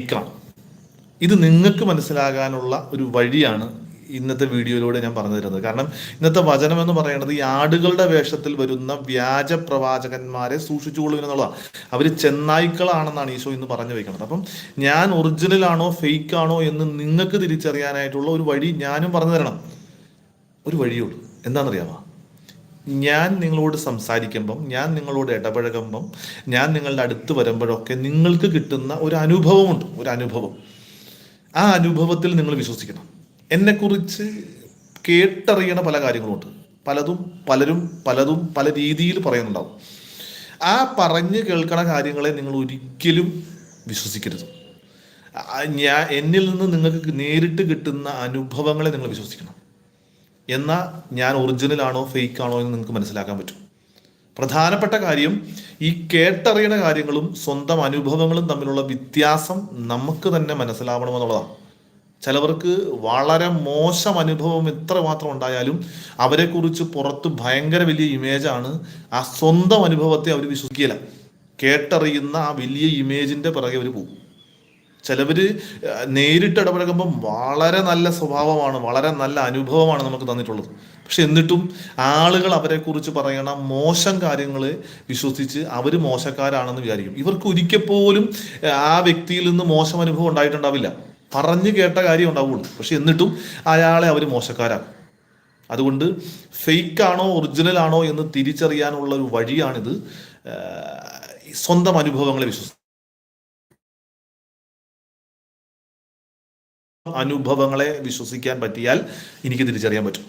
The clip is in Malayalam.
ഫേക്കാണ് ഇത് നിങ്ങൾക്ക് മനസ്സിലാകാനുള്ള ഒരു വഴിയാണ് ഇന്നത്തെ വീഡിയോയിലൂടെ ഞാൻ പറഞ്ഞു തരുന്നത്. കാരണം ഇന്നത്തെ വചനം എന്ന് പറയുന്നത് ഈ ആടുകളുടെ വേഷത്തിൽ വരുന്ന വ്യാജ പ്രവാചകന്മാരെ സൂക്ഷിച്ചുകൊള്ളുക എന്നുള്ളതാണ്. അവർ ചെന്നായ്ക്കളാണെന്നാണ് ഈശോ ഇന്ന് പറഞ്ഞു വെക്കുന്നത്. അപ്പം ഞാൻ ഒറിജിനൽ ആണോ ഫേക്ക് ആണോ എന്ന് നിങ്ങൾക്ക് തിരിച്ചറിയാനായിട്ടുള്ള ഒരു വഴി ഞാനും പറഞ്ഞു തരണം. ഒരു വഴിയുള്ളൂ എന്താണെന്നറിയാമോ? ഞാൻ നിങ്ങളോട് സംസാരിക്കുമ്പം ഞാൻ നിങ്ങളോട് ഇടപഴകുമ്പം ഞാൻ നിങ്ങളുടെ അടുത്ത് വരുമ്പോഴൊക്കെ നിങ്ങൾക്ക് കിട്ടുന്ന ഒരു അനുഭവമുണ്ട് ഒരു അനുഭവം. ആ അനുഭവത്തിൽ നിങ്ങൾ വിശ്വസിക്കണം. എന്നെക്കുറിച്ച് കേട്ടറിയണ പല കാര്യങ്ങളുമുണ്ട് പലതും പലരും പലതും പല രീതിയിൽ പറയുന്നുണ്ടാവും. ആ പറഞ്ഞ് കേൾക്കണ കാര്യങ്ങളെ നിങ്ങൾ ഒരിക്കലും വിശ്വസിക്കരുത്. ഞാൻ എന്നിൽ നിന്ന് നിങ്ങൾക്ക് നേരിട്ട് കിട്ടുന്ന അനുഭവങ്ങളെ നിങ്ങൾ വിശ്വസിക്കണം. എന്നാൽ ഞാൻ ഫേക്ക് ആണോ എന്ന് നിങ്ങൾക്ക് മനസ്സിലാക്കാൻ പറ്റും. പ്രധാനപ്പെട്ട കാര്യം ഈ കേട്ടറിയണ കാര്യങ്ങളും സ്വന്തം അനുഭവങ്ങളും തമ്മിലുള്ള വ്യത്യാസം നമുക്ക് തന്നെ മനസ്സിലാവണമെന്നുള്ളതാണ് ചിലവർക്ക് വളരെ മോശം അനുഭവം എത്ര മാത്രം ഉണ്ടായാലും അവരെക്കുറിച്ച് പുറത്ത് ഭയങ്കര വലിയ ഇമേജാണ് ആ സ്വന്തം അനുഭവത്തെ അവർ വിശ്വസിക്കില്ല കേട്ടറിയുന്ന ആ വലിയ ഇമേജിന്റെ പിറകെ അവർ പോകും. ചിലവര് നേരിട്ട് ഇടപഴകുമ്പം വളരെ നല്ല സ്വഭാവമാണ് വളരെ നല്ല അനുഭവമാണ് നമുക്ക് തന്നിട്ടുള്ളത്. പക്ഷെ എന്നിട്ടും ആളുകൾ അവരെക്കുറിച്ച് പറയണ മോശം കാര്യങ്ങൾ വിശ്വസിച്ച് അവർ മോശക്കാരാണെന്ന് വിചാരിക്കും. ഇവർക്ക് ഒരിക്കൽ പോലും ആ വ്യക്തിയിൽ നിന്ന് മോശം അനുഭവം ഉണ്ടായിട്ടുണ്ടാവില്ല. പറഞ്ഞു കേട്ട കാര്യം ഉണ്ടാവുള്ളൂ. പക്ഷെ എന്നിട്ടും അയാളെ അവർ മോശക്കാരാക്കും. അതുകൊണ്ട് ഫേക്ക് ആണോ ഒറിജിനൽ ആണോ എന്ന് തിരിച്ചറിയാനുള്ള ഒരു വഴിയാണിത്. സ്വന്തം അനുഭവങ്ങളെ വിശ്വസിക്കുക അനുഭവങ്ങളെ വിശ്വസിക്കാൻ പറ്റിയാൽ എനിക്ക് തിരിച്ചറിയാൻ പറ്റും.